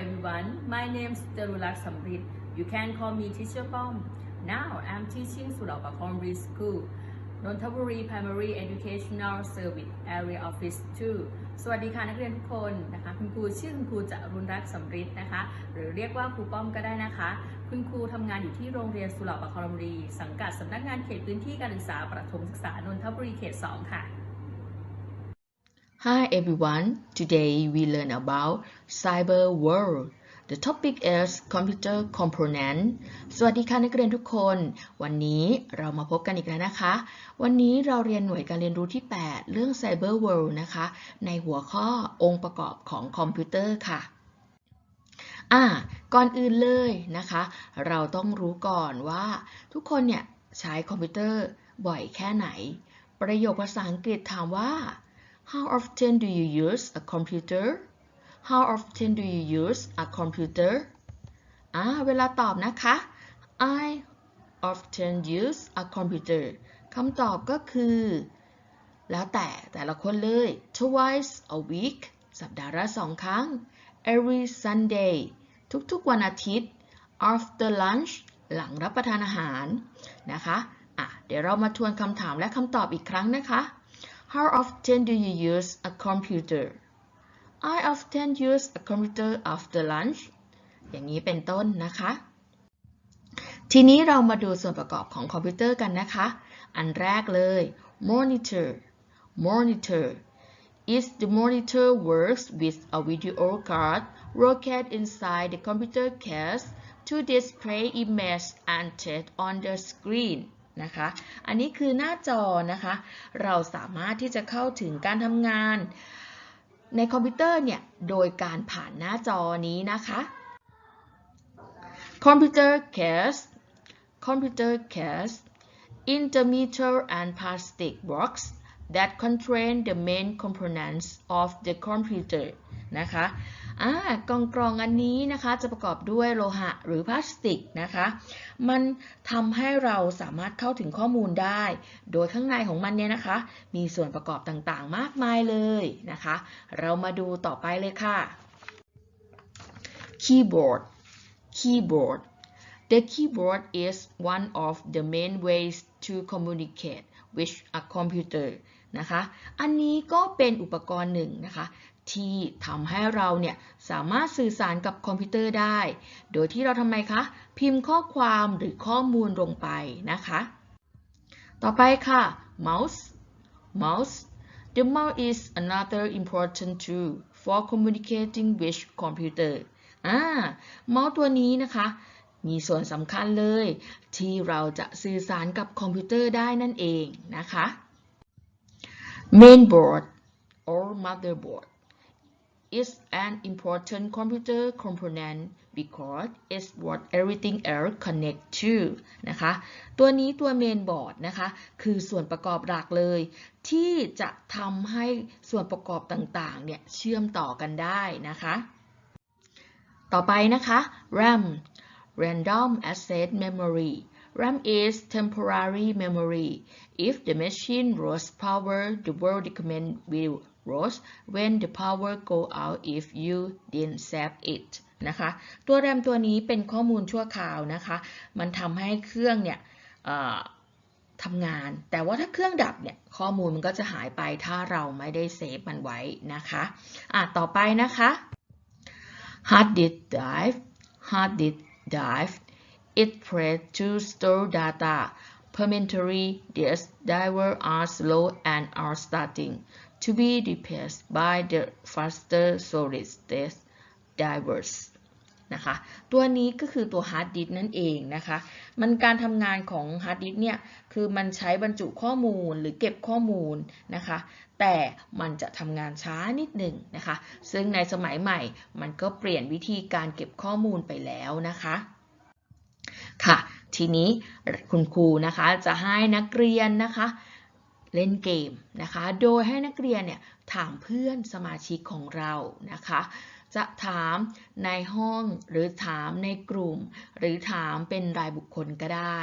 name is Terulak Samrit you can call me teacher Pom now I'm teaching Sulawak Primary School Nonthaburi Primary Educational Service Area Office 2 สวัสดีค่ะนักเรียนทุกคนนะคะคุณครูชื่อคุณครูจรุณรักษ์สำริดนะคะ หรือเรียกว่าครูป้อมก็ได้นะคะ คุณครูทำงานอยู่ที่โรงเรียนสุเหร่าปครบุรี สังกัดสำนักงานเขตพื้นที่การศึกษาประถมศึกษานนทบุรีเขต 2 ค่ะ Hi everyone, today we learn about cyber world. The topic is computer component. สวัสดีค่ะนักเรียนทุกคน วันนี้เรามาพบกันอีกแล้วนะคะ วันนี้เราเรียนหน่วยการเรียนรู้ที่ 8 เรื่อง cyber world นะคะ ในหัวข้อองค์ประกอบของคอมพิวเตอร์ค่ะอ่าก่อนอื่นเลยนะคะ เราต้องรู้ก่อนว่า ทุกคนเนี่ยใช้คอมพิวเตอร์บ่อยแค่ไหน ประโยคภาษาอังกฤษถามว่า How often do you use a computer? How often do you use a computer? อ่าเวลาตอบนะคะ I often use a computer คำตอบก็คือ แล้วแต่แต่ละคนเลย twice a week สัปดาห์ละสองครั้ง every Sunday ทุกๆวันอาทิตย์ after lunch หลังรับประทานอาหารนะคะอะเดี๋ยวเรามาทวนคำถามและคำตอบอีกครั้งนะคะ How often do you use a computer? I often use a computer after lunch อย่างนี้เป็นต้นนะคะ ทีนี้เรามาดูส่วนประกอบของคอมพิวเตอร์กันนะคะ อันแรกเลย monitor monitor is the monitor works with a video card located inside the computer case to display image and text on the screen นะคะ อันนี้คือหน้าจอนะคะ เราสามารถที่จะเข้าถึงการทำงาน ในคอมพิวเตอร์เนี่ย โดยการผ่านหน้าจอนี้นะคะ Computer case Computer case Intermeter and plastic box that contain the main components of the computer นะคะอ่ากล่องกรองอันนี้นะคะจะประกอบด้วยโลหะหรือพลาสติกนะคะ มันทำให้เราสามารถเข้าถึงข้อมูลได้ โดยข้างในของมันเนี่ยนะคะ มีส่วนประกอบต่างๆ มากมายเลยนะคะ เรามาดูต่อไปเลยค่ะ keyboard keyboard The keyboard is one of the main ways to communicate with a computer นะคะ อันนี้ก็เป็นอุปกรณ์หนึ่งนะคะ ที่ทำให้เราเนี่ยสามารถสื่อสารกับคอมพิวเตอร์ได้ โดยที่เราทำไมคะ พิมพ์ข้อความหรือข้อมูลลงไปนะคะ ต่อไปค่ะ mouse mouse the mouse is another important tool for communicating with computer อ่าเมาส์ตัวนี้นะคะ มีส่วนสำคัญเลย ที่เราจะสื่อสารกับคอมพิวเตอร์ได้นั่นเองนะคะ mainboard or motherboard is an important computer component because it's what everything else connect to นะคะ ตัวนี้ตัว mainboard นะคะ คือส่วนประกอบหลักเลย ที่จะทำให้ส่วนประกอบต่างๆ เนี่ย เชื่อมต่อกันได้นะคะ ต่อไปนะคะ RAM Random Access Memory RAM is temporary memory. If the machine lost power, the word document will lose when the power go out if you didn't save it นะคะ ตัว RAM ตัวนี้เป็นข้อมูลชั่วคราวนะคะ มันทำให้เครื่องเนี่ยทำงาน แต่ว่าถ้าเครื่องดับเนี่ยข้อมูลมันก็จะหายไปถ้าเราไม่ได้เซฟมันไว้นะคะอะต่อไปนะคะ Hard disk drive Hard disk drive It plays to store data. Permanently, these drivers are slow and are starting to be replaced by the faster solid state drivers. นะคะ ตัวนี้ก็คือตัวฮาร์ดดิสนั่นเองนะคะ มันการทำงานของฮาร์ดดิสเนี่ยคือมันใช้บรรจุข้อมูลหรือเก็บข้อมูลนะคะ แต่มันจะทำงานช้านิดหนึ่งนะคะ ซึ่งในสมัยใหม่มันก็เปลี่ยนวิธีการเก็บข้อมูลไปแล้วนะคะค่ะ ทีนี้คุณครูนะคะจะให้นักเรียนนะคะเล่นเกมนะคะ โดยให้นักเรียนเนี่ยถามเพื่อนสมาชิกของเรานะคะ จะถามในห้องหรือถามในกลุ่ม หรือถามเป็นรายบุคคลก็ได้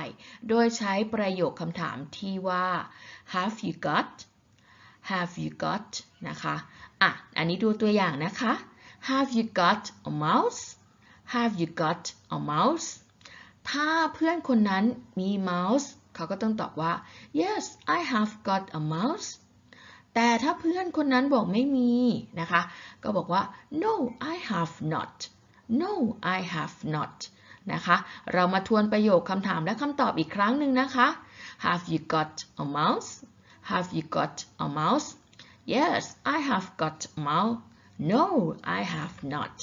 โดยใช้ประโยคคำถามที่ว่า have you got have you got นะคะอะอันนี้ดูตัวอย่างนะคะ have you got a mouse have you got a mouse ถ้าเพื่อนคนนั้นมี mouse เขาก็ต้องตอบว่า yes I have got a mouse แต่ถ้าเพื่อนคนนั้นบอกไม่มีนะคะ ก็บอกว่า no I have not no I have not นะคะ เรามาทวนประโยคคำถามและคำตอบอีกครั้งหนึ่งนะคะ have you got a mouse have you got a mouse yes I have got a mouse no I have not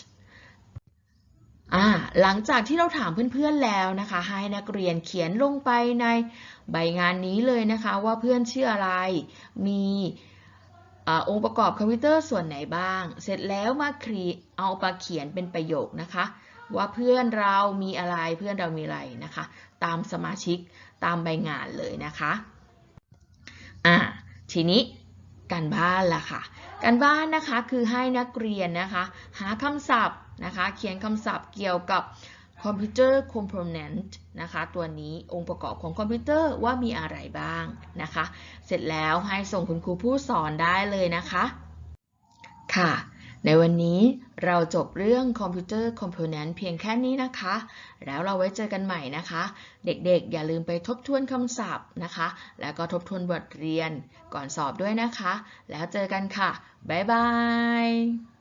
หลังจากที่เราถามเพื่อนๆแล้วนะคะ ให้นักเรียนเขียนลงไปในใบงานนี้เลยนะคะ ว่าเพื่อนชื่ออะไร มี องค์ประกอบคอมพิวเตอร์ส่วนไหนบ้าง เสร็จแล้วมาครีเอามาเขียนเป็นประโยคนะคะ ว่าเพื่อนเรามีอะไรเพื่อนเรามีอะไรนะคะ ตามสมาชิกตามใบงานเลยนะคะอ่าทีนี้การบ้านล่ะค่ะการบ้านนะคะคือให้นักเรียนนะคะ หาคำศัพท์นะคะ เขียนคำศัพท์เกี่ยวกับ คอมพิวเตอร์คอมโพเนนต์นะคะ ตัวนี้องค์ประกอบของคอมพิวเตอร์ว่ามีอะไรบ้างนะคะ เสร็จแล้วให้ส่งคุณครูผู้สอนได้เลยนะคะ ค่ะ ในวันนี้เราจบเรื่องคอมพิวเตอร์คอมโพเนนต์เพียงแค่นี้นะคะ แล้วเราไว้เจอกันใหม่นะคะ เด็กๆ อย่าลืมไปทบทวนคำศัพท์นะคะ แล้วก็ทบทวนบทเรียนก่อนสอบด้วยนะคะ แล้วเจอกันค่ะ บ๊ายบาย